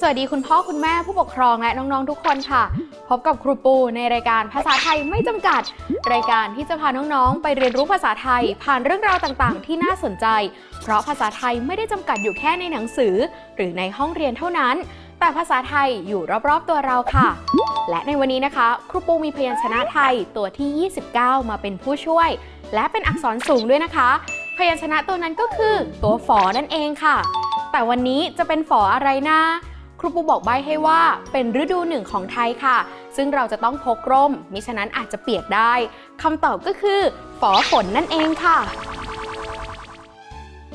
สวัสดีคุณพ่อคุณแม่ผู้ปกครองและน้องๆทุกคนค่ะ พบกับครูปูในรายการภาษาไทยไม่จำกัด รายการที่จะพาน้องๆ ไปเรียนรู้ภาษาไทย ผ่านเรื่องราวต่างๆ ที่น่าสนใจ เพราะภาษาไทยไม่ได้จำกัดอยู่แค่ในหนังสือ หรือในห้องเรียนเท่านั้น แต่ภาษาไทยอยู่รอบๆตัวเราค่ะ และในวันนี้นะคะ ครูปูมีพยัญชนะไทยตัวที่ 29 มาเป็นผู้ช่วย และเป็นอักษรสูงด้วยนะคะ พยัญชนะตัวนั้นก็คือ ตัวฝอนั่นเองค่ะ แต่วันนี้จะเป็นฝออะไรนะ ครูปูบอกใบให้ว่าเป็นฤดูหนึ่งของไทยค่ะ ซึ่งเราจะต้องพกร่ม มิฉะนั้นอาจจะเปียกได้คำตอบก็คือฝอฝนนั่นเองค่ะ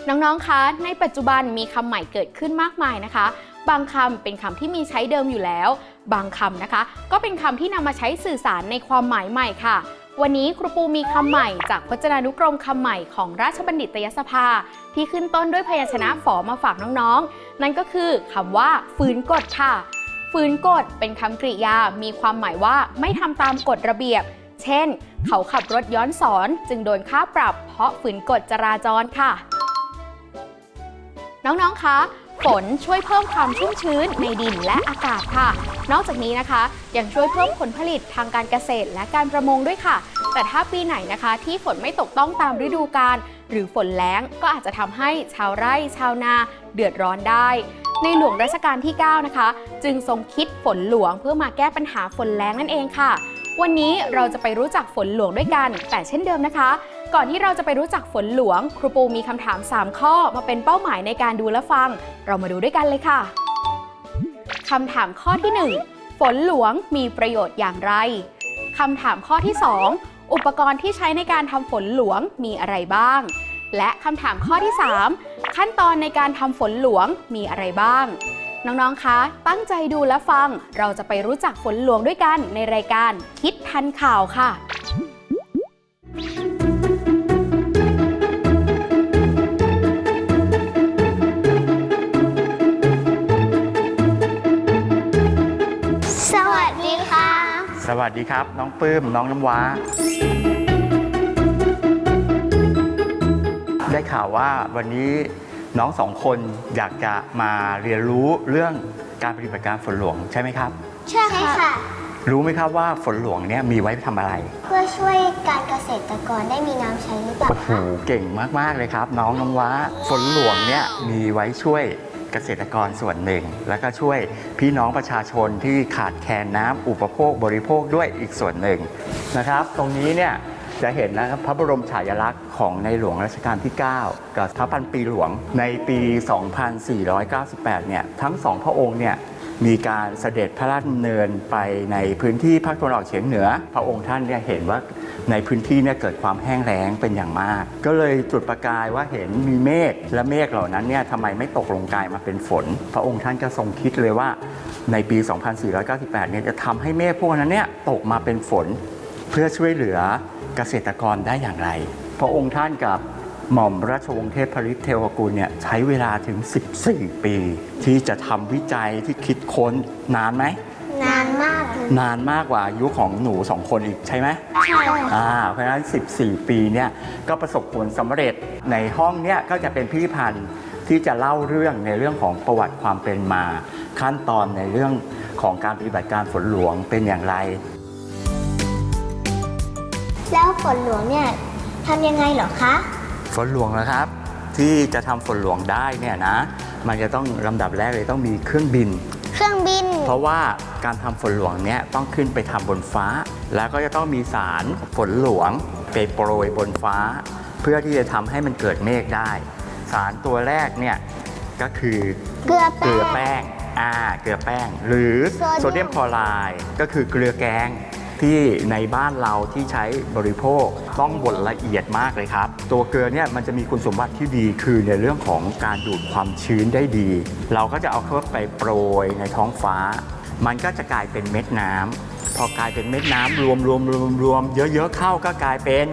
น้องๆ คะ ในปัจจุบันมีคำใหม่เกิดขึ้นมากมายนะคะ บางคำเป็นคำที่มีใช้เดิมอยู่แล้ว บางคำนะคะ ก็เป็นคำที่นำมาใช้สื่อสารในความหมายใหม่ค่ะ วันนี้ครูปูมีคำใหม่จากพจนานุกรมคำใหม่ของราชบัณฑิตยสภา ที่ขึ้นต้นด้วยพยัญชนะฝอมาฝากน้องๆ นั่นก็คือคำว่า ฝืนกฎค่ะ ฝืนกฎเป็นคำกริยา มีความหมายว่าไม่ทำตามกฎระเบียบ เช่น เขาขับรถย้อนสอน จึงโดนค่าปรับ เพราะฝืนกฎจราจรค่ะ น้องๆ คะ ฝนช่วยเพิ่มความชุ่มชื้นในดินและอากาศค่ะ นอกจากนี้นะคะ ยังช่วยเพิ่มผลผลิตทางการเกษตรและการประมงด้วยค่ะ แต่ถ้าปีไหนนะคะ ที่ฝนไม่ตกต้องตามฤดูกาลหรือฝนแล้งก็อาจจะทำให้ชาวไร่ชาวนาเดือดร้อนได้ในหลวงรัชกาลที่ 9 นะคะ จึงทรงคิดฝนหลวงเพื่อมาแก้ปัญหาฝนแล้งนั่นเองค่ะ วันนี้เราจะไปรู้จักฝนหลวงด้วยกัน แต่เช่นเดิมนะคะ ก่อนที่เราจะไปรู้จักฝนหลวง ครูปูมีคำถาม 3 ข้อมาเป็นเป้าหมายในการดูและฟัง เรามาดูด้วยกันเลยค่ะคำถามข้อที่ 1 ฝนหลวงมีประโยชน์อย่างไรคำถามข้อที่ 2 อุปกรณ์ที่ใช้ในการทำฝนหลวงมีอะไรบ้าง และคำถามข้อที่ 3 ขั้นตอนในการทำฝนหลวงมีอะไรบ้าง น้องๆ คะ ตั้งใจดูและฟัง เราจะไปรู้จักฝนหลวงด้วยกันในรายการคิดทันข่าวค่ะ สวัสดีค่ะ สวัสดีครับ น้องปื้มน้องน้ำว้า ได้ข่าวว่าวันนี้ น้องสองคนอยากจะมาเรียนรู้เรื่องการปฏิบัติการฝนหลวงใช่ไหมครับ ใช่ค่ะ รู้ไหมครับว่าฝนหลวงเนี่ยมีไว้ทำอะไร เพื่อช่วยการเกษตรกรได้มีน้ำใช้หรือเปล่าโอ้โหคะเก่งมาก ๆ เลยครับ น้องน้ำว้า ฝนหลวงเนี่ยมีไว้ช่วยเกษตรกรส่วนหนึ่ง แล้วก็ช่วยพี่น้องประชาชนที่ขาดแคลนน้ำอุปโภคบริโภคด้วยอีกส่วนหนึ่งนะครับ ตรงนี้เนี่ย จะเห็นนะครับพระบรมฉายาลักษณ์ของในหลวงรัชกาลที่ 9 กับพระพันปีหลวงในปี 2498 เนี่ยทั้งสองพระองค์เนี่ยมีการเสด็จพระราชดำเนินไปในพื้นที่ภาคตะวันออกเฉียงเหนือ พระองค์ท่านเนี่ยเห็นว่าในพื้นที่เนี่ยเกิดความแห้งแล้งเป็นอย่างมาก ก็เลยจุดประกายว่าเห็นมีเมฆและเมฆเหล่านั้นเนี่ยทำไมไม่ตกลงกลายมาเป็นฝน พระองค์ท่านก็ทรงคิดเลยว่าในปี 2498 เนี่ยจะทำให้เมฆพวกนั้นเนี่ยตกมาเป็นฝน เพื่อช่วยเหลือ เกษตรกรได้อย่างไร พระองค์ท่านกับหม่อมราชวงศ์เทพริตเทวกุลเนี่ยใช้เวลาถึง 14 ปี ที่จะทำวิจัยที่คิดค้นนานไหม นานมากเลยนานมากกว่าอายุของหนูสองคนอีกใช่ไหมใช่ค่ะอ่าเพราะฉะนั้น 14 ปีเนี่ยก็ประสบผลสำเร็จในห้องเนี่ยก็จะเป็นพิพิธภัณฑ์ที่จะเล่าเรื่องในเรื่องของประวัติความเป็นมา ขั้นตอนในเรื่องของการปฏิบัติการฝนหลวงเป็นอย่างไร แล้วฝนหลวงเนี่ยทำยังไงเหรอคะ ฝนหลวงนะครับ ที่จะทำฝนหลวงได้เนี่ยนะ มันจะต้องลำดับแรกเลยต้องมีเครื่องบิน เครื่องบิน เพราะว่าการทำฝนหลวงเนี่ยต้องขึ้นไปทำบนฟ้า แล้วก็จะต้องมีสารฝนหลวงไปโปรยบนฟ้า เพื่อที่จะทำให้มันเกิดเมฆได้ สารตัวแรกเนี่ยก็คือเกลือเกลือแป้งแป้งอ่าเกลือแป้ง หรือโซโซเดีเดียยมมคลอไรด์ก็คือเกลือแกง ที่ในบ้านเราที่ใช้บริโภคต้องบดละเอียดมากเลยครับ ตัวเกลือเนี่ยมันจะมีคุณสมบัติที่ดีคือในเรื่องของการดูดความชื้นได้ดี เราก็จะเอาเข้าไปโปรยในท้องฟ้า มันก็จะกลายเป็นเม็ดน้ำพอกลายเป็นเม็ดน้ำรวมรวมรวมรวมเยอะๆเข้าก็กลายเป็น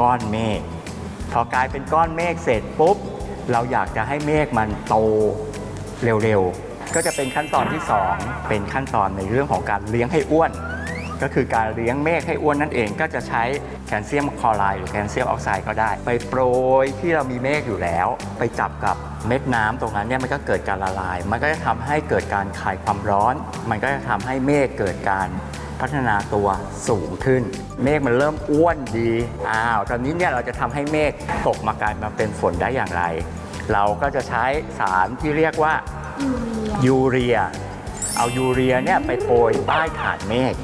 ก้อนเมฆพอกลายเป็นก้อนเมฆเสร็จปุ๊บ เราอยากจะให้เมฆมันโตเร็วๆก็จะเป็นขั้นตอนที่ 2 เป็นขั้นตอนในเรื่องของการเลี้ยงให้อ้วน ก็คือการเลี้ยงเมฆให้อ้วนนั่นเอง ก็จะใช้แคลเซียมคลอไรด์หรือแคลเซียมออกไซด์ก็ได้ ไปโปรยที่เรามีเมฆอยู่แล้ว ไปจับกับเม็ดน้ำตรงนั้นเนี่ยมันก็เกิดการละลาย มันก็จะทำให้เกิดการคายความร้อน มันก็จะทำให้เมฆเกิดการพัฒนาตัวสูงขึ้น เมฆมันเริ่มอ้วนดี อ้าว ตอนนี้เนี่ยเราจะทำให้เมฆตกมากลายมาเป็นฝนได้อย่างไร เราก็จะใช้สารที่เรียกว่ายูเรีย เอายูเรียเนี่ยไปโปรยใต้ฐานเมฆ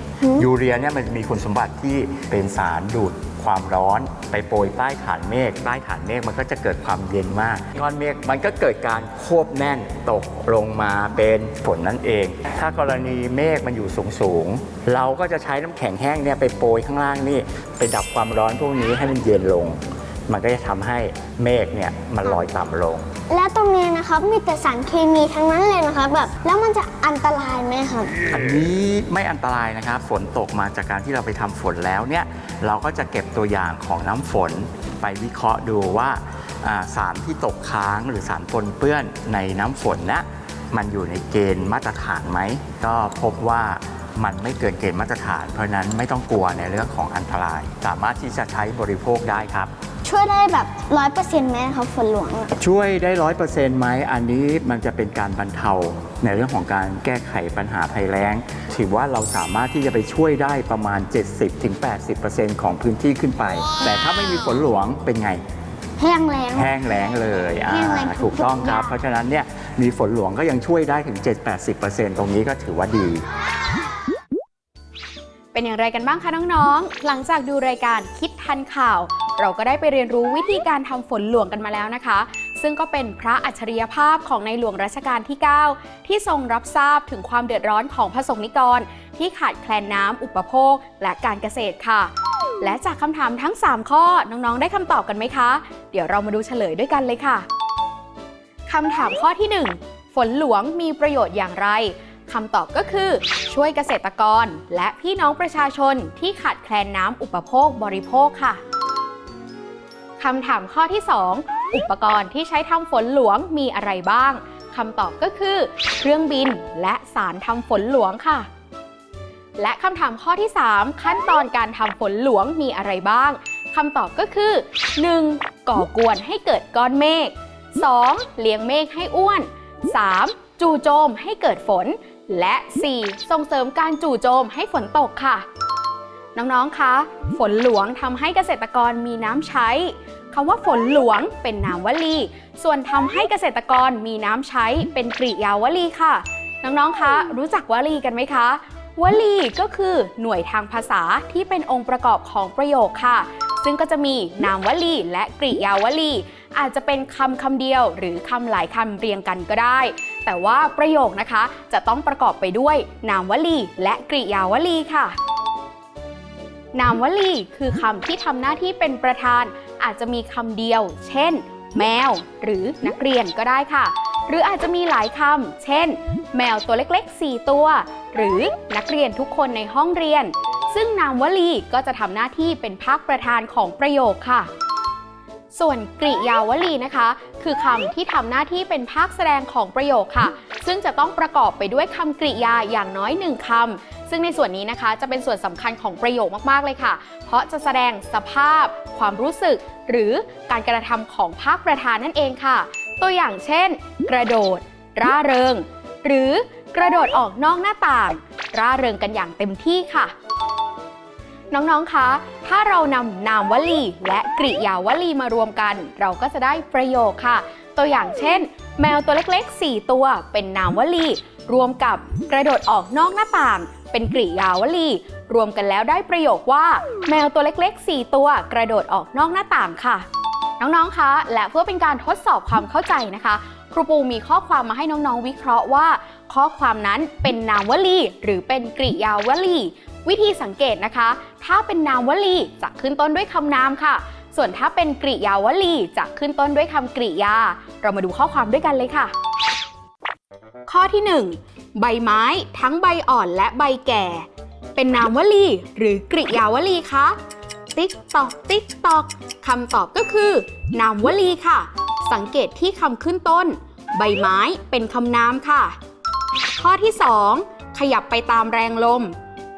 ยูเรียเนี่ยมันมีคุณสมบัติที่เป็นสารดูดความร้อน ไปโปรยใต้ฐานเมฆใต้ฐานเมฆมันก็จะเกิดความเย็นมากก้อนเมฆมันก็เกิดการควบแน่นตกลงมาเป็นฝนนั่นเอง ถ้ากรณีเมฆมันอยู่สูงสูงเราก็จะใช้น้ำแข็งแห้งเนี่ยไปโปรยข้างล่างนี่ไปดับความร้อนพวกนี้ให้มันเย็นลง มันก็จะทำให้เมฆเนี่ยมันลอยต่ำลง แล้วตรงนี้นะครับมีแต่สารเคมีทั้งนั้นเลยนะครับแบบแล้วมันจะอันตรายไหมครับ อันนี้ไม่อันตรายนะครับ ฝนตกมาจากการที่เราไปทำฝนแล้วเนี่ยเราก็จะเก็บตัวอย่างของน้ำฝนไปวิเคราะห์ดูว่าอ่าสารที่ตกค้างหรือสารปนเปื้อนในน้ำฝนนะมันอยู่ในเกณฑ์มาตรฐานไหม ก็พบว่ามันไม่เกินเกณฑ์มาตรฐาน เพราะฉะนั้นไม่ต้องกลัวในเรื่องของอันตราย สามารถที่จะใช้บริโภคได้ครับ ช่วยได้แบบร้อยเปอร์เซ็นต์ไหมครับฝนหลวงอะช่วยได้ร้อยเปอร์เซ็นต์ไหมอันนี้มันจะเป็นการบรรเทาในเรื่องของการแก้ไขปัญหาภัยแล้ง ถือว่าเราสามารถที่จะไปช่วยได้ประมาณ 70-80%ของพื้นที่ขึ้นไป แต่ถ้าไม่มีฝนหลวงเป็นไง แห้งแล้ง แห้งแล้งเลยอ่าแห้งแล้งถูกต้องครับ ทุกอย่าง เพราะฉะนั้นเนี่ยมีฝนหลวงก็ยังช่วยได้ถึง 7-80%ตรงนี้ก็ถือว่าดี เป็นอย่างไรกันบ้างคะน้องๆ หลังจากดูรายการคิดทันข่าว เราก็ได้ไปเรียนรู้วิธีการทำฝนหลวงกันมาแล้วนะคะ ซึ่งก็เป็นพระอัจฉริยภาพของในหลวงรัชกาลที่ 9 ที่ทรงรับทราบถึงความเดือดร้อนของพระสงฆ์นิกร ที่ขาดแคลนน้ำอุปโภค และการเกษตรค่ะ และจากคำถามทั้ง 3 ข้อน้องๆ ได้คำตอบกันไหมคะ เดี๋ยวเรามาดูเฉลยด้วยกันเลยค่ะคำถามข้อที่ 1 ฝนหลวงมีประโยชน์อย่างไรคำตอบก็คือ ช่วยเกษตรกร และพี่น้องประชาชนที่ขาดแคลนน้ำอุปโภคบริโภคค่ะ คำถามข้อที่ 2 อุปกรณ์ที่ใช้ทำฝนหลวงมีอะไรบ้างคำตอบก็คือ เครื่องบินและสารทำฝนหลวงค่ะ และคำถามข้อที่ 3 ขั้นตอนการทำฝนหลวงมีอะไรบ้างคำตอบก็คือ 1. ก่อกวนให้เกิดก้อนเมฆ 2. เลี้ยงเมฆให้อ้วน 3. จู่โจมให้เกิดฝน และ 4. ส่งเสริมการจู่โจมให้ฝนตกค่ะ น้องๆ คะ ฝนหลวงทำให้เกษตรกรมีน้ำใช้คำว่าฝนหลวงเป็นนามวลี ส่วนทำให้เกษตรกรมีน้ำใช้เป็นกริยาวลีค่ะ น้องๆ คะ รู้จักวลีกันไหมคะ วลีก็คือหน่วยทางภาษาที่เป็นองค์ประกอบของประโยคค่ะ ซึ่งก็จะมีนามวลีและกริยาวลี อาจจะเป็นคำคำเดียว หรือคำหลายคำเรียงกันก็ได้ แต่ว่าประโยคนะคะจะต้องประกอบไปด้วยนามวลีและกริยาวลีค่ะ นามวลีคือคำที่ทำหน้าที่เป็นประธาน อาจจะมีคำเดียว เช่น แมว หรือนักเรียนก็ได้ค่ะ หรืออาจจะมีหลายคำ เช่น แมวตัวเล็กๆ 4 ตัว หรือนักเรียนทุกคนในห้องเรียน ซึ่งนามวลีก็จะทำหน้าที่เป็นภาคประธานของประโยคค่ะส่วนกริยาวลีนะคะ คือคำที่ทำหน้าที่เป็นภาคแสดงของประโยคค่ะ ซึ่งจะต้องประกอบไปด้วยคำกริยาอย่างน้อยหนึ่งคำ ซึ่งในส่วนนี้นะคะจะเป็นส่วนสำคัญของประโยคมากๆเลยค่ะ เพราะจะแสดงสภาพ ความรู้สึก หรือการกระทำของภาคประธานนั่นเองค่ะ ตัวอย่างเช่น กระโดด ร่าเริง หรือกระโดดออกนอกหน้าต่าง ร่าเริงกันอย่างเต็มที่ค่ะน้องๆ คะ ถ้าเรานำนามวลี และกริยาวลีมารวมกัน เราก็จะได้ประโยคค่ะ ตัวอย่างเช่น แมวตัวเล็กๆ 4 ตัว เป็นนามวลี รวมกับกระโดดออกนอกหน้าต่าง เป็นกริยาวลี รวมกันแล้วได้ประโยคว่า แมวตัวเล็กๆ 4 ตัวกระโดดออกนอกหน้าต่างค่ะ น้องๆ คะ และเพื่อเป็นการทดสอบความเข้าใจนะคะ ครูปูมีข้อความมาให้น้องๆ วิเคราะห์ว่า ข้อความนั้นเป็นนามวลี หรือเป็นกริยาวลี วิธีสังเกตนะคะ ถ้าเป็นนามวลีจะขึ้นต้นด้วยคำนามค่ะ ส่วนถ้าเป็นกริยาวลีจะขึ้นต้นด้วยคำกริยา เรามาดูข้อความด้วยกันเลยค่ะ ข้อที่ 1 ใบไม้ ทั้งใบอ่อนและใบแก่ เป็นนามวลี หรือกริยาวลีคะติ๊กตอกติ๊กตอกคำตอบก็คือ นามวลีค่ะ สังเกตที่คำขึ้นต้น ใบไม้เป็นคำนามค่ะ ข้อที่ 2 ขยับไปตามแรงลม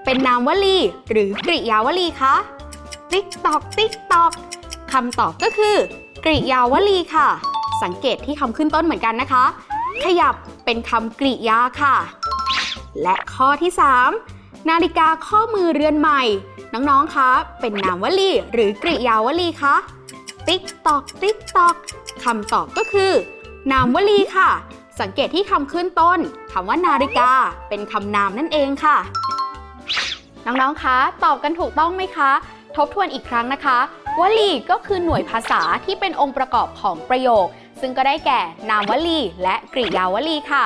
เป็นนามวลี หรือกริยาวลีคะติ๊กตอกติ๊กตอกคำตอบก็คือ กริยาวลีค่ะ สังเกตที่คำขึ้นต้นเหมือนกันนะคะ ขยับเป็นคำกริยาค่ะ และข้อที่ 3 นาฬิกาข้อมือเรือนใหม่ น้องๆ คะ เป็นนามวลีหรือกริยาวลีคะ ติ๊กตอกติ๊กตอกคำตอบก็คือ นามวลีค่ะ สังเกตที่คำขึ้นต้นคำว่านาฬิกาเป็นคำนามนั่นเองค่ะ น้องๆ คะ ตอบกันถูกต้องไหมคะ ทบทวนอีกครั้งนะคะ วลีก็คือหน่วยภาษาที่เป็นองค์ประกอบของประโยค ซึ่งก็ได้แก่นามวลี และกริยาวลีค่ะ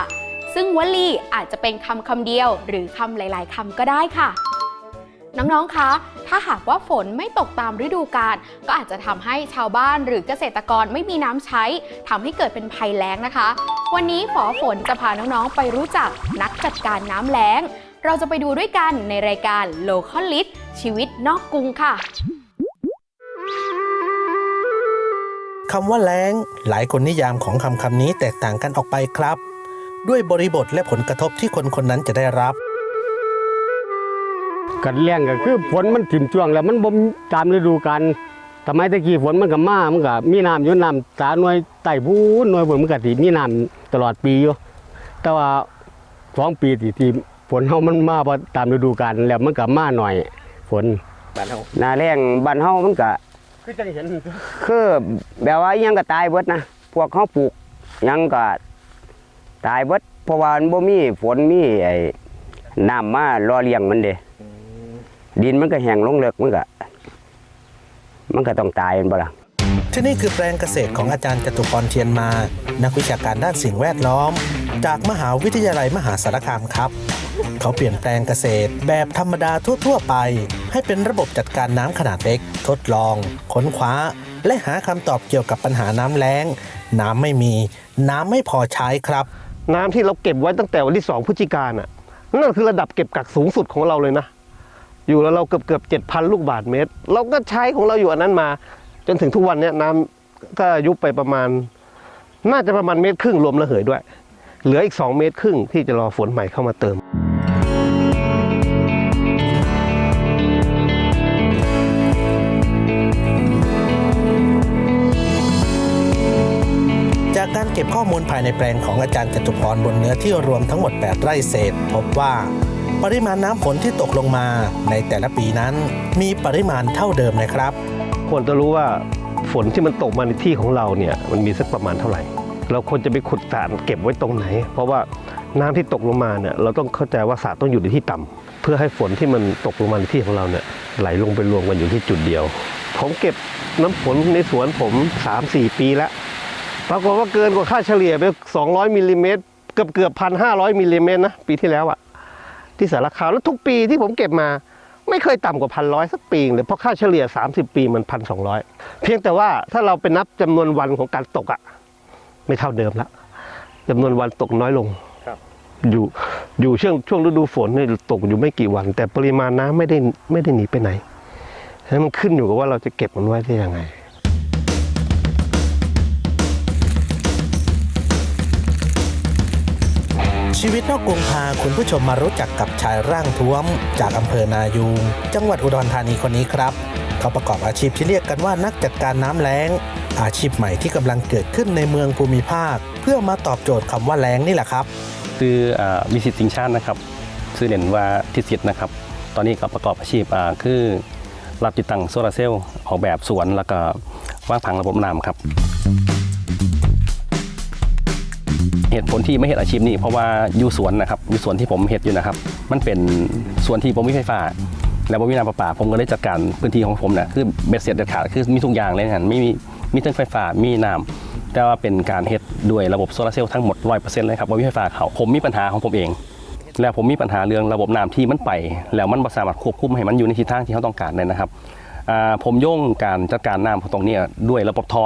ซึ่งวลีอาจจะเป็นคำคำเดียว หรือคำหลาย ๆคำก็ได้ค่ะ น้อง ๆ คะ ถ้าหากว่าฝนไม่ตกตามฤดูกาลก็อาจจะทำให้ชาวบ้านหรือเกษตรกรไม่มีน้ำใช้ทำให้เกิดเป็นภัยแล้งนะคะ วันนี้ฝอฝนจะพาน้อง ๆ ไปรู้จักนักจัดการน้ำแล้ง เราจะไปดูด้วยกันในรายการ Local Lit ชีวิตนอกกรุงค่ะ คำว่าแล้ง หลายคนนิยามของคำคำนี้แตกต่างกันออกไปครับ ด้วยบริบทและผลกระทบที่คนคนนั้นจะได้รับ กันแรงก็คือฝนมันถิ่มช่วงแล้วมันบ่มตามฤดูกาลสมัยตะกี้ฝนมันก็มามันก็มีน้ำอยู่น้ำสาหน่วยไต่พูนหน่วยฝนมันก็สิมีน้ำตลอดปีอยู่แต่ว่าสองปีที่ที่ฝนเฮามันมาบ่ตามฤดูกาลแล้วมันก็มาหน่อย ฝนบ้านเฮาหน้าแรงบ้านเฮามันก็ คือจังเห็นคือแบบว่าอิหยังก็ตายเบิดนะพวกเขาปลูกหยังก็ตายเบิดเพราะว่ามันบ่มีฝนมีไอ้น้ำมารอเลี้ยงมันเด้ดินมันก็แห้งลงเลิกมันก็มันก็ต้องตายแม่นบ่ล่ะ ที่นี่คือแปลงเกษตรของอาจารย์จตุพรเทียนมา นักวิชาการด้านสิ่งแวดล้อม จากมหาวิทยาลัยมหาสารคามครับ เขาเปลี่ยนแปลงเกษตรแบบธรรมดาทั่ว ๆ ไป ให้เป็นระบบจัดการน้ำขนาดเล็ก ทดลอง ค้นคว้า และหาคำตอบเกี่ยวกับปัญหาน้ำแล้ง น้ำไม่มี น้ำไม่พอใช้ครับ น้ำที่เราเก็บไว้ตั้งแต่วันที่ 2พฤศจิกายนน่ะนั่นคือระดับเก็บกักสูงสุดของเราเลยนะ อยู่แล้วเราเกือบเกือบเจ็ดพันลูกบาทเมตร เราก็ใช้ของเราอยู่อันนั้นมา จนถึงทุกวันนี้น้ำก็ยุบไปประมาณ น่าจะประมาณเมตรครึ่งรวมระเหยด้วย เหลืออีก 2 เมตรครึ่งที่จะรอฝนใหม่เข้ามาเติมจากการเก็บข้อมูลภายในแปลงของอาจารย์จตุพรบนเนื้อที่รวมทั้งหมด 8 ไร่เศษ พบว่า ปริมาณน้ำฝนที่ตกลงมาในแต่ละปีนั้น มีปริมาณเท่าเดิมนะครับ ควรจะรู้ว่าฝนที่มันตกมาในที่ของเราเนี่ยมันมีสักประมาณเท่าไหร่ เราควรจะไปขุดสระเก็บไว้ตรงไหน เพราะว่าน้ำที่ตกลงมาเนี่ยเราต้องเข้าใจว่าสระต้องอยู่ในที่ต่ำเพื่อให้ฝนที่มันตกลงมาในที่ของเราเนี่ยไหลลงไปรวมกันอยู่ที่จุดเดียวผมเก็บน้ำฝนในสวนผม 3-4 ปีแล้วปรากฏว่าเกินกว่าค่าเฉลี่ยไป 200มิลลิเมตรเกือบเกือบพันห้าร้อยมิลลิเมตรนะปีที่แล้วอะที่สารคามแล้วทุกปีที่ผมเก็บมา ไม่เคยต่ำกว่าพันร้อยสักปีเลยเพราะค่าเฉลี่ย 30 ปีมันพันสองร้อยเพียงแต่ว่าถ้าเราไปนับจำนวนวันของการตกอะไม่เท่าเดิมละจำนวนวันตกน้อยลงครับอยู่อยู่ช่วงช่วงฤดูฝนเนี่ยตกอยู่ไม่กี่วัน แต่ปริมาณน้ำไม่ได้ไม่ได้หนีไปไหนฉะนั้นมันขึ้นอยู่กับว่าเราจะเก็บมันไว้ได้ยังไง ชีวิตนอกกรุงพาคุณผู้ชมมารู้จักกับชายร่างท้วม จากอำเภอนายูงจังหวัดอุดรธานีคนนี้ครับ เขาประกอบอาชีพที่เรียกกันว่านักจัดการน้ำแล้ง อาชีพใหม่ที่กำลังเกิดขึ้นในเมืองภูมิภาค เพื่อมาตอบโจทย์คำว่าแล้งนี่แหละครับชื่ออ่าวิสิตสิงห์ชาตินะครับชื่อเด่นว่าทิศิษนะครับ ตอนนี้ก็ประกอบอาชีพอ่าคือรับติดตั้งโซลาร์เซลล์ออกแบบสวนแล้วก็วางผังระบบน้ำครับ เหตุผลที่ไม่เห็นอาชีพนี้เพราะว่าอยู่สวนนะครับอยู่สวนที่ผมเห็ดอยู่นะครับ มันเป็นสวนที่ผมมีไฟฟ้า แล้วผมมีน้ำประปาผมก็ได้จัดการพื้นที่ของผมเนี่ยคือเบ็ดเสร็จเด็ดขาดคือมีทุกอย่างเลยนะไม่มีมีทั้งไฟฟ้ามีน้ำแต่ว่าเป็นการเฮ็ดด้วยระบบโซลาร์เซลล์ทั้งหมด100%เลยครับว่ามีไฟฟ้าเขาผมมีปัญหาของผมเอง แล้วผมมีปัญหาเรื่องระบบน้ำที่มันไป แล้วมันบ่สามารถควบคุมให้มันอยู่ในทิศทางที่เขาต้องการเลยนะครับผมโย่งการจัดการน้ำตรงนี้ด้วยระบบทอ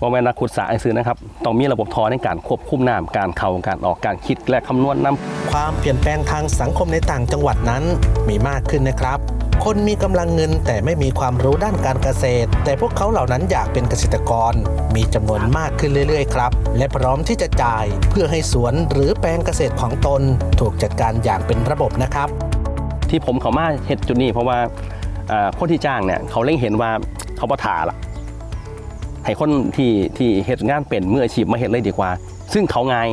ว่าแม่นนักขุดสระไอซื้อนะครับต้องมีระบบทอในการควบคุมน้ำการเข้าการออกการคิดและคำนวณน้ำความเปลี่ยนแปลงทางสังคมในต่างจังหวัดนั้นมีมากขึ้นนะครับ คนมีกำลังเงินแต่ไม่มีความรู้ด้านการเกษตร แต่พวกเขาเหล่านั้นอยากเป็นเกษตรกร มีจำนวนมากขึ้นเรื่อยๆครับ และพร้อมที่จะจ่ายเพื่อให้สวนหรือแปลงเกษตรของตน ถูกจัดการอย่างเป็นระบบนะครับ ที่ผมเขามาเฮ็ดจุดนี้เพราะว่าอ่าคนที่จ้างเนี่ยเขาเล็งเห็นว่าเขาประทาละ ให้คนที่ที่เฮ็ดงานเป็นมืออาชีพมาเฮ็ดเลยดีกว่า ซึ่งเขาง่าย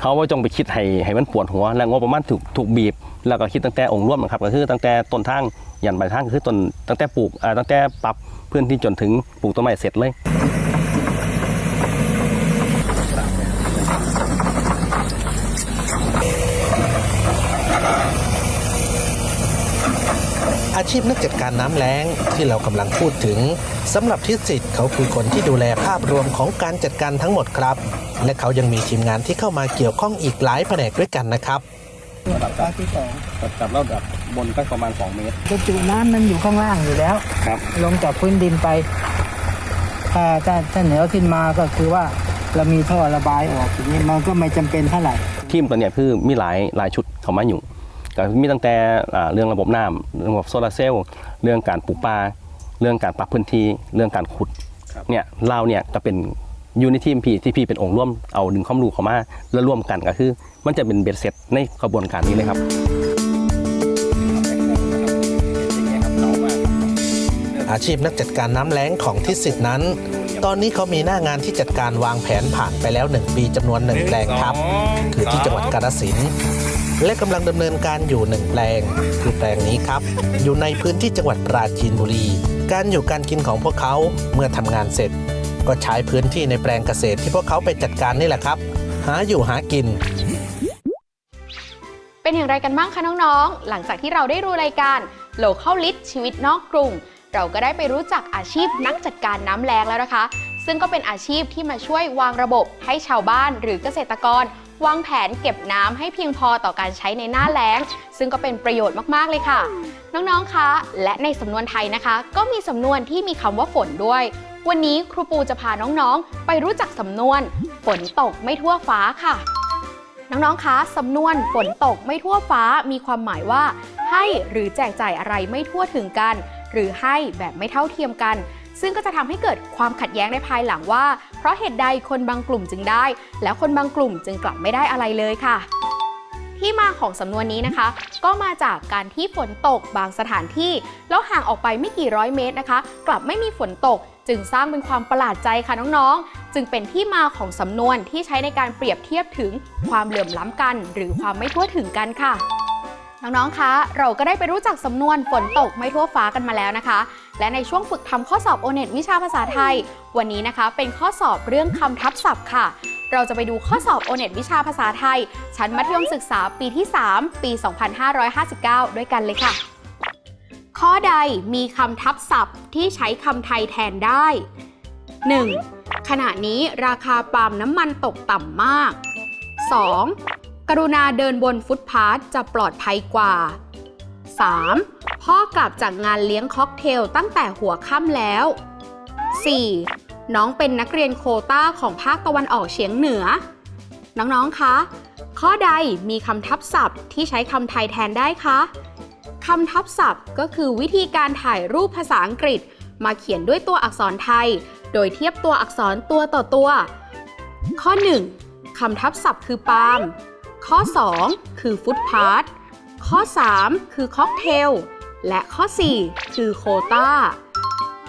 เขาว่าจงไปคิดให้ให้มันปวดหัว และงบประมาณถูกถูกบีบ แล้วก็คิดตั้งแต่องค์ร่วมนะครับก็คือตั้งแต่ต้นทางยันปลายทางก็คือต้นตั้งแต่ปลูกอ่าตั้งแต่ปรับพื้นที่จนถึงปลูกต้นไม้เสร็จเลย ชีพนักจัดการน้ำแล้งที่เรากำลังพูดถึงสำหรับทิสิทธิ์เขาคือคนที่ดูแลภาพรวมของการจัดการทั้งหมดครับ และเขายังมีทีมงานที่เข้ามาเกี่ยวข้องอีกหลายแผนกด้วยกันนะครับปลาที่สองจับแล้วแบบบนตั้งประมาณ 2 เมตรบรรจุน้ำมันอยู่ข้างล่างอยู่แล้ว ครับ ลงจากพื้นดินไป ถ้าถ้าถ้าเหนือขึ้นมาก็คือว่าเรามีท่อระบายออกอย่างนี้มันก็ไม่จำเป็นเท่าไหร่ทีมตัวเนี้ยคือมีหลายหลายชุดเข้ามาอยู่ ก็มีตั้งแต่อ่าเรื่องระบบน้ำเรื่องระบบโซลาร์เซลล์เรื่องการปลูกปลาเรื่องการปรับพื้นที่เรื่องการขุดเนี่ยเราเนี่ยก็เป็นยูนิทีมพีที่พี่เป็นองค์ร่วมเอาดึงความรู้เข้ามาแล้วร่วมกันก็คือ มันจะเป็นเบ็ดเสร็จในกระบวนการนี้เลยครับอาชีพนักจัดการน้ำแล้งของทิสิทธิ์นั้น ตอนนี้เขามีหน้างานที่จัดการวางแผนผ่านไปแล้ว 1 ปีจำนวนหนึ่งแปลงครับ คือที่จังหวัดกาฬสินธุ์ และกำลังดำเนินการอยู่หนึ่งแปลง คือแปลงนี้ครับ อยู่ในพื้นที่จังหวัดปราจีนบุรี การอยู่การกินของพวกเขาเมื่อทำงานเสร็จ ก็ใช้พื้นที่ในแปลงเกษตรที่พวกเขาไปจัดการนี่แหละครับ หาอยู่หากิน เป็นอย่างไรกันบ้างคะน้องๆ หลังจากที่เราได้รู้รายการ Local l i t ชีวิตนอกกรุง เราก็ได้ไปรู้จักอาชีพนักจัดการน้ำแล้งแล้วนะคะ ซึ่งก็เป็นอาชีพที่มาช่วยวางระบบให้ชาวบ้านหรือเกษตรกร วางแผนเก็บน้ำให้เพียงพอต่อการใช้ในหน้าแล้ง ซึ่งก็เป็นประโยชน์มากๆเลยค่ะ น้องๆ คะ และในสำนวนไทยนะคะ ก็มีสำนวนที่มีคำว่าฝนด้วย วันนี้ครูปูจะพาน้องๆ ไปรู้จักสำนวน ฝนตกไม่ทั่วฟ้าค่ะ น้องๆ คะสำนวนฝนตกไม่ทั่วฟ้ามีความหมายว่า ให้หรือแจกจ่ายอะไรไม่ทั่วถึงกัน หรือให้แบบไม่เท่าเทียมกัน ซึ่งก็จะทำให้เกิดความขัดแย้งในภายหลังว่า เพราะเหตุใดคนบางกลุ่มจึงได้ แล้วคนบางกลุ่มจึงกลับไม่ได้อะไรเลยค่ะที่มาของสำนวนนี้นะคะ ก็มาจากการที่ฝนตกบางสถานที่ แล้วห่างออกไปไม่กี่ร้อยเมตรนะคะ กลับไม่มีฝนตก จึงสร้างเป็นความประหลาดใจค่ะน้องๆ จึงเป็นที่มาของสำนวนที่ใช้ในการเปรียบเทียบถึงความเหลื่อมล้ำกัน หรือความไม่ทั่วถึงกันค่ะ น้องๆ คะ เราก็ได้ไปรู้จักสำนวนฝนตกไม่ทั่วฟ้ากันมาแล้วนะคะและในช่วงฝึกทำข้อสอบโอเน็ตวิชาภาษาไทย วันนี้นะคะเป็นข้อสอบเรื่องคำทับศัพท์ค่ะ เราจะไปดูข้อสอบโอเน็ตวิชาภาษาไทย ชั้นมัธยมศึกษาปีที่ 3 ปี 2559 ด้วยกันเลยค่ะ ข้อใดมีคำทับศัพท์ที่ใช้คำไทยแทนได้ 1. ขณะนี้ราคาปาล์มน้ำมันตกต่ำมาก 2. กรุณาเดินบนฟุตพาธจะปลอดภัยกว่า 3. พ่อกลับจากงานเลี้ยงค็อกเทลตั้งแต่หัวค่ำแล้ว 4. น้องเป็นนักเรียนโคต้าของภาคตะวันออกเฉียงเหนือ น้องๆ คะ ข้อใดมีคำทับศัพท์ที่ใช้คำไทยแทนได้คะคำทับศัพท์ก็คือวิธีการถ่ายรูปภาษาอังกฤษ มาเขียนด้วยตัวอักษรไทย โดยเทียบตัวอักษรตัวต่อตัว ข้อ 1. คำทับศัพท์คือปาล์มข้อ 2 คือฟุตพาธข้อ 3 คือค็อกเทล และข้อ 4 คือโคตา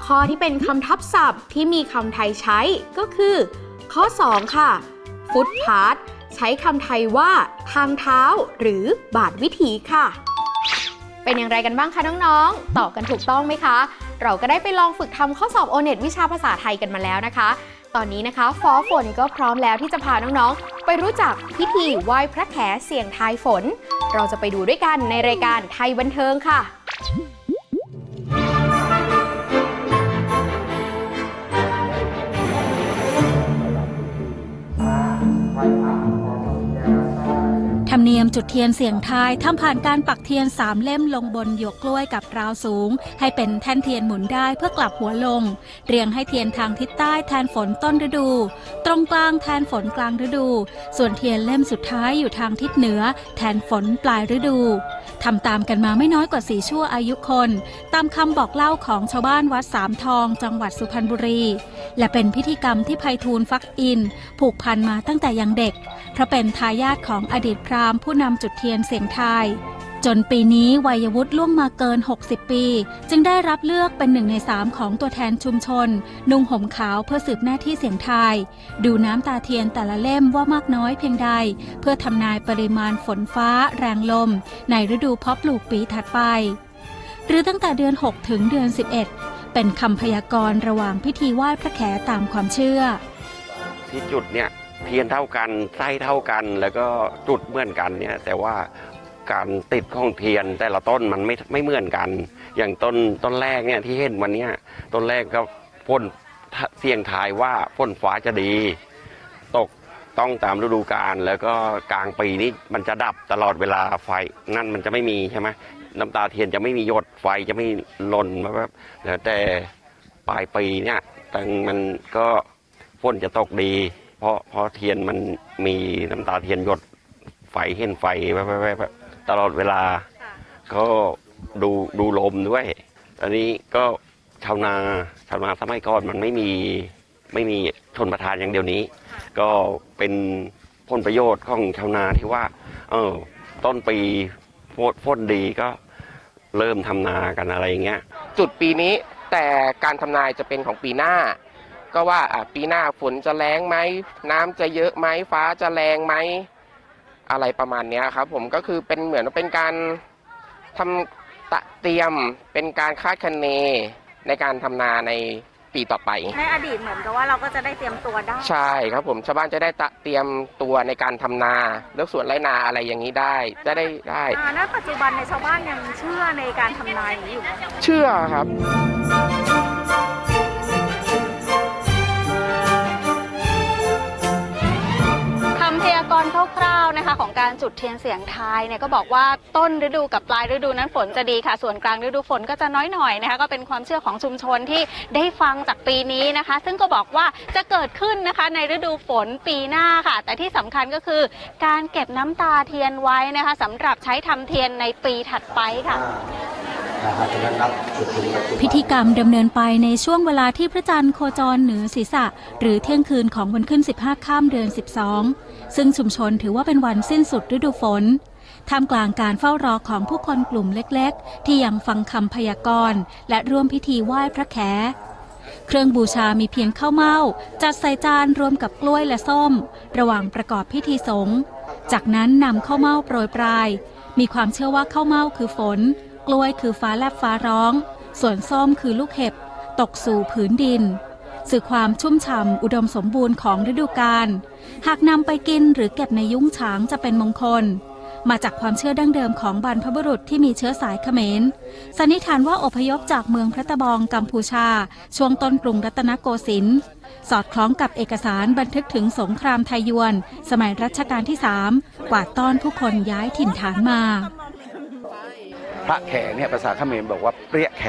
ข้อที่เป็นคำทับศัพท์ที่มีคำไทยใช้ก็คือ ข้อ 2 ค่ะ ฟุตพาธใช้คำไทยว่า ทางเท้า หรือบาทวิถีค่ะ เป็นอย่างไรกันบ้างคะน้องๆ ตอบกันถูกต้องไหมคะ เราก็ได้ไปลองฝึกทำข้อสอบโอเน็ตวิชาภาษาไทยกันมาแล้วนะคะ ตอนนี้นะคะฟอฝนก็พร้อมแล้วที่จะพาน้องๆ ไปรู้จักพิธีไหว้พระแขเสียงทายฝน เราจะไปดูด้วยกันในรายการไทยบันเทิงค่ะ ธ นียมจุดเทียนเสียงทายทำผ่านการปักเทียนสามเล่มลงบนหยวกกล้วยกับราวสูง ให้เป็นแท่นเทียนหมุนได้เพื่อกลับหัวลง เรียงให้เทียนทางทิศใต้แทนฝนต้นฤดู ตรงกลางแทนฝนกลางฤดู ส่วนเทียนเล่มสุดท้ายอยู่ทางทิศเหนือ แทนฝนปลายฤดูทำตามกันมาไม่น้อยกว่าสี่ชั่วอายุคน ตามคำบอกเล่าของชาวบ้านวัดสามทอง จังหวัดสุพรรณบุรี และเป็นพิธีกรรมที่ไพฑูรย์ฟักอิน ผูกพันมาตั้งแต่ยังเด็ก เพราะเป็นทายาทของอดีตพราหมณ์ผู้นำจุดเทียนเสียงไทย จนปีนี้วัยวุฒิล่วงมาเกิน 60 ปี จึงได้รับเลือกเป็นหนึ่งในสามของตัวแทนชุมชน นุ่งห่มขาวเพื่อสืบหน้าที่เสียงไทย ดูน้ำตาเทียนแต่ละเล่มว่ามากน้อยเพียงใด เพื่อทำนายปริมาณฝนฟ้า แรงลม ในฤดูเพาะปลูกปีถัดไป หรือตั้งแต่เดือน 6 ถึงเดือน 11 เป็นคำพยากรณ์ระหว่างพิธีไหว้พระแขตามความเชื่อที่จุดเนี่ย เทียนเท่ากันไส้เท่ากันแล้วก็จุดเหมือนกันเนี่ยแต่ว่าการติดของเทียนแต่ละต้นมันไม่ไม่เหมือนกัน อย่างต้นต้นแรกเนี่ยที่เห็นวันเนี้ยต้นแรกก็พ่นเสี่ยงทายว่าฝนฟ้าจะดี ตกต้องตามฤดูกาลแล้วก็กลางปีนี้มันจะดับตลอดเวลาไฟนั่นมันจะไม่มีใช่ไหมน้ำตาเทียนจะไม่มีหยดไฟจะไม่หล่นแบบแล้วแต่ปลายปีเนี่ยตังมันก็ฝนจะตกดี เพราะเพราะเทียนมันมีน้ำตาเทียนหยดไฟเห็นไฟแบบแบบแบบตลอดเวลา ก็ดูดูลมด้วย อันนี้ก็ชาวนาชาวนาสมัยก่อนมันไม่มีไม่มีชนประทานอย่างเดียวนี้ ก็เป็นผลประโยชน์ของชาวนาที่ว่า เออต้นปีฝนฝนดีก็เริ่มทำนากันอะไรอย่างเงี้ย จุดปีนี้แต่การทำนายจะเป็นของปีหน้า ก็ว่าอะปีหน้าฝนจะแรงไหมน้ำจะเยอะไหมฟ้าจะแรงไหมอะไรประมาณเนี้ยครับ ผมก็คือเป็นเหมือนเป็นการทำตะเตรียมเป็นการคาดคะเนในการทำนาในปีต่อไป ในอดีตเหมือนกับว่าเราก็จะได้เตรียมตัวได้ ใช่ครับผมชาวบ้านจะได้ตะเตรียมตัวในการทำนาเลือกสวนไรนาอะไรอย่างนี้ได้จะได้ได้อ่าณปัจจุบันในยชาวบ้านยังเชื่อในการทำนายอย่างนี้อยู่ไหมเชื่อครับ นะคะของการจุดเทียนเสียงทายเนี่ยก็บอกว่าต้นฤดูกับปลายฤดูนั้นฝนจะดีค่ะ ส่วนกลางฤดูฝนก็จะน้อยหน่อยนะคะก็เป็นความเชื่อของชุมชนที่ได้ฟังจากปีนี้นะคะ ซึ่งก็บอกว่าจะเกิดขึ้นนะคะในฤดูฝนปีหน้าค่ะ แต่ที่สำคัญก็คือ การเก็บน้ำตาเทียนไว้นะคะสำหรับใช้ทำเทียนในปีถัดไปค่ะ พิธีกรรมดำเนินไปในช่วงเวลาที่พระจันทร์โคจรเหนือศีรษะ หรือเที่ยงคืนของวันขึ้น 15 ข้ามเดือน 12 ซึ่งชุมชนถือว่าเป็นวันสิ้นสุดฤดูฝน ท่ามกลางการเฝ้ารอของผู้คนกลุ่มเล็กๆ ที่ยังฟังคำพยากรณ์ และร่วมพิธีไหว้พระแข เครื่องบูชามีเพียงข้าวเม่าจัดใส่จานรวมกับกล้วยและส้ม ระหว่างประกอบพิธีสงฆ์ จากนั้นนำข้าวเม่าโปรยปลาย มีความเชื่อว่าข้าวเม่าคือฝน กล้วยคือฟ้าแลบฟ้าร้อง ส่วนส้มคือลูกเห็บ ตกสู่ผืนดิน สื่อความชุ่มฉ่ำอุดมสมบูรณ์ของฤดูกาล หากนำไปกินหรือเก็บในยุ้งฉางจะเป็นมงคล มาจากความเชื่อดั้งเดิมของบรรพบุรุษที่มีเชื้อสายเขมร สันนิษฐานว่าอพยพจากเมืองพระตะบองกัมพูชา ช่วงต้นกรุงรัตนโกสินทร์สอดคล้องกับเอกสารบันทึกถึงสงครามไทยยวน สมัยรัชกาลที่ 3 กวาดต้อนผู้คนย้ายถิ่นฐานมา พระแขเนี่ยภาษาเขมรบอกว่าเปรี้ยแข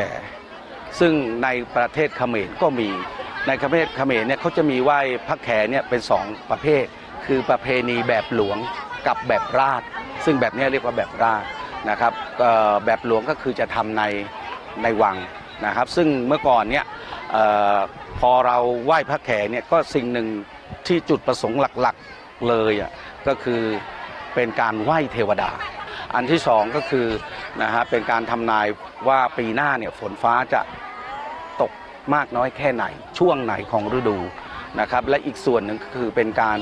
ซึ่งในประเทศเขมรก็มี ในประเทศเขมรเนี่ยเขาจะมีไหว้พระแขเนี่ยเป็นสองประเภท คือประเพณีแบบหลวงกับแบบราช ซึ่งแบบนี้เรียกว่าแบบราชนะครับแบบหลวงก็คือจะทำในในวังนะครับ ซึ่งเมื่อก่อนเนี่ยออพอเราไหว้พระแขเนี่ยก็สิ่งหนึ่งที่จุดประสงค์หลักๆเลยอะก็คือเป็นการไหว้เทวดา อันที่สองก็คือนะฮะเป็นการทำนายว่าปีหน้าเนี่ยฝนฟ้าจะตกมากน้อยแค่ไหน ช่วงไหนของฤดูนะครับและอีกส่วนหนึ่งก็คือเป็นการ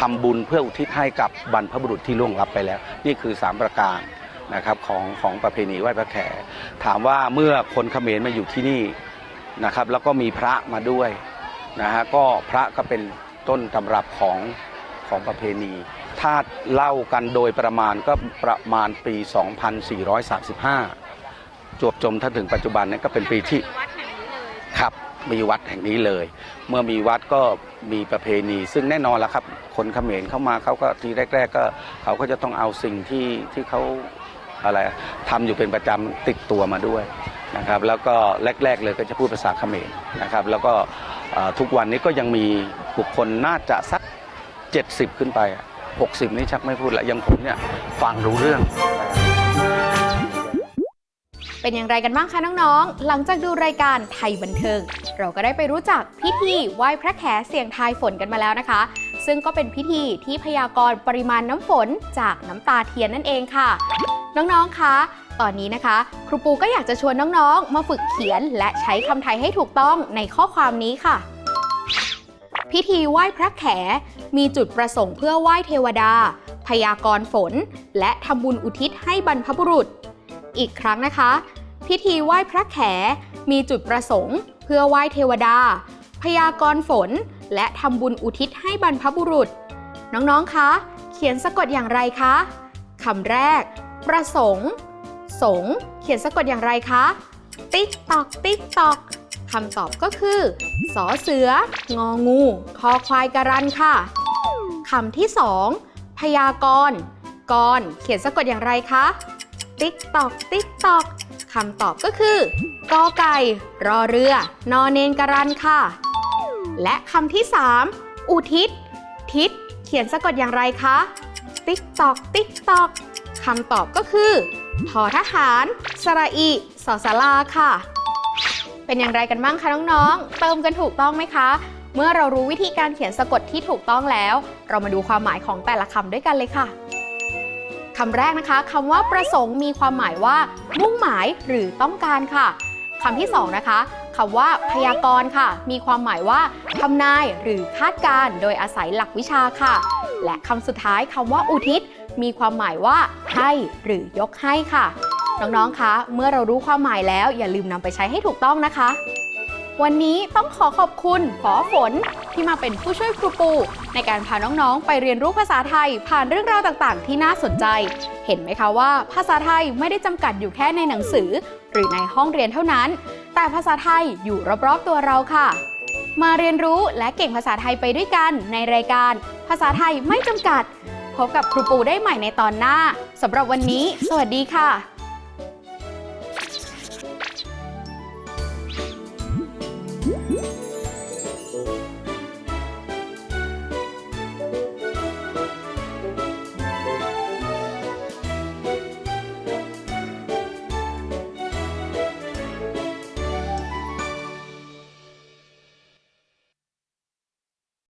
ทำบุญเพื่ออุทิศให้กับบรรพบุรุษที่ล่วงลับไปแล้ว นี่คือ 3 ประการนะครับของของประเพณีไหว้พระแขกถามว่าเมื่อคนเขมรมาอยู่ที่นี่นะครับแล้วก็มีพระมาด้วยนะฮะก็พระก็เป็นต้นตำรับของของประเพณี ถ้าเล่ากันโดยประมาณก็ประมาณปี 2435 จวบจมถ้าถึงปัจจุบันนี้ก็เป็นปีที่ครับมีวัดแห่งนี้เลย เมื่อมีวัดก็มีประเพณี ซึ่งแน่นอนแล้วครับ คนเขมรเข้ามาเขาก็ทีแรก ๆ ก็เขาก็จะต้องเอาสิ่งที่ที่เขาอะไรทำอยู่เป็นประจำติดตัวมาด้วยนะครับแล้วก็แรก ๆ เลยก็จะพูดภาษาเขมรนะครับแล้วก็ทุกวันนี้ก็ยังมีบุคคลน่าจะสัก 70 ขึ้นไป 60 นี่ชักไม่พูดละยังผมเนี่ยฟังรู้เรื่อง เป็นอย่างไรกันบ้างคะน้องๆ หลังจากดูรายการไทยบันเทิง เราก็ได้ไปรู้จักพิธีไหว้พระแขเสียงทายฝนกันมาแล้วนะคะ ซึ่งก็เป็นพิธีที่พยากรณ์ปริมาณน้ำฝนจากน้ำตาเทียนนั่นเองค่ะ น้องๆ คะ ตอนนี้นะคะ ครูปูก็อยากจะชวนน้องๆ มาฝึกเขียนและใช้คำไทยให้ถูกต้องในข้อความนี้ค่ะ พิธีไหว้พระแข มีจุดประสงค์เพื่อไหว้เทวดา พยากรณ์ฝน และทำบุญอุทิศให้บรรพบุรุษ อีกครั้งนะคะ พิธีไหว้พระแข มีจุดประสงค์ เพื่อไหว้เทวดา พยากรณ์ฝน และทำบุญอุทิศให้บรรพบุรุษ น้องๆ คะ เขียนสะกดอย่างไรคะคำแรก ประสงค์ สง เขียนสะกดอย่างไรคะ ติ๊กตอก ติ๊กตอก คำตอบก็คือสอเสือ งองู คอควายกระรันค่ะคำที่สองพยากรกรเขียนสะกดอย่างไรคะ ติ๊กตอก ติ๊กตอกคำตอบก็คือกอไก่ รอเรือ นอเนนกระรันค่ะ และคำที่สามอุทิศ ทิศ เขียนสะกดอย่างไรคะ ติ๊กตอก ติ๊กตอกคำตอบก็คือทอทหาร สระอีสอสาราค่ะ เป็นอย่างไรกันบ้างคะน้องๆ เติมกันถูกต้องไหมคะ เมื่อเรารู้วิธีการเขียนสะกดที่ถูกต้องแล้ว เรามาดูความหมายของแต่ละคำด้วยกันเลยค่ะคำแรกนะคะคำว่าประสงค์มีความหมายว่า มุ่งหมายหรือต้องการค่ะคำที่สองนะคะคำว่าพยากรณ์ค่ะ มีความหมายว่าทำนายหรือคาดการโดยอาศัยหลักวิชาค่ะ และคำสุดท้ายคำว่าอุทิศ มีความหมายว่าให้หรือยกให้ค่ะ น้องๆ คะ เมื่อเรารู้ความหมายแล้วอย่าลืมนำไปใช้ให้ถูกต้องนะคะ วันนี้ต้องขอขอบคุณฝอฝนที่มาเป็นผู้ช่วยครูปู ในการพาน้องๆ ไปเรียนรู้ภาษาไทย ผ่านเรื่องราวต่างๆ ที่น่าสนใจ เห็นไหมคะว่าภาษาไทยไม่ได้จำกัดอยู่แค่ในหนังสือ หรือในห้องเรียนเท่านั้น แต่ภาษาไทยอยู่รอบๆ ตัวเราค่ะ มาเรียนรู้และเก่งภาษาไทยไปด้วยกันในรายการ ภาษาไทยไม่จำกัด พบกับครูปูได้ใหม่ในตอนหน้าสำหรับวันนี้ สวัสดีค่ะ